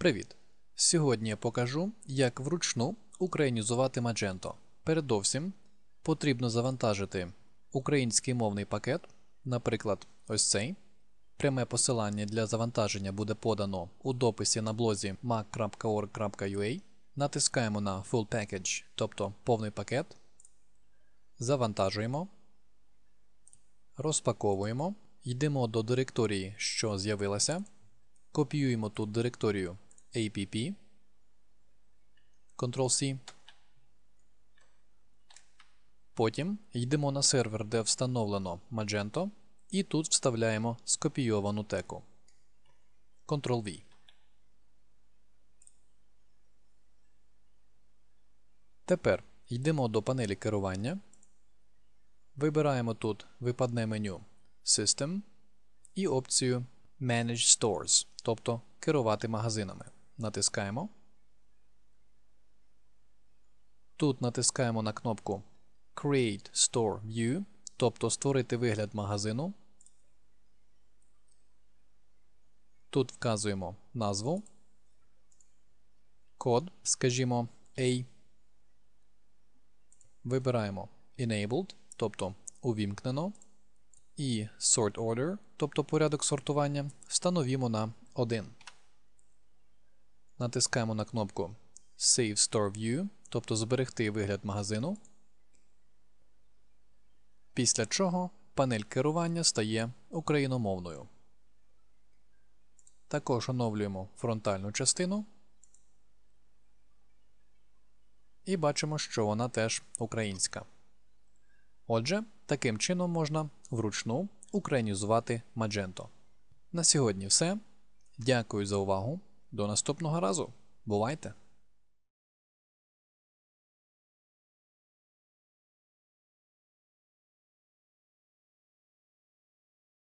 Привіт! Сьогодні я покажу, як вручну українізувати Magento. Передовсім потрібно завантажити український мовний пакет, наприклад, ось цей. Пряме посилання для завантаження буде подано у дописі на блозі mac.org.ua. Натискаємо на Full Package, тобто повний пакет. Завантажуємо. Розпаковуємо. Йдемо до директорії, що з'явилася. Копіюємо тут директорію app. Ctrl-C. Потім йдемо на сервер, де встановлено Magento, і тут вставляємо скопійовану теку. Ctrl-V. Тепер йдемо до панелі керування. Вибираємо тут випадне меню System і опцію Manage Stores, тобто керувати магазинами. Натискаємо. Тут натискаємо на кнопку Create Store View, тобто створити вигляд магазину. Тут вказуємо назву, код, скажімо, A. Вибираємо Enabled, тобто увімкнено. І Sort Order, тобто порядок сортування, встановімо на 1. Натискаємо на кнопку Save Store View, тобто зберегти вигляд магазину. Після чого панель керування стає україномовною. Також оновлюємо фронтальну частину. І бачимо, що вона теж українська. Отже, таким чином можна вручну українізувати Magento. На сьогодні все. Дякую за увагу. До наступного разу. Бувайте!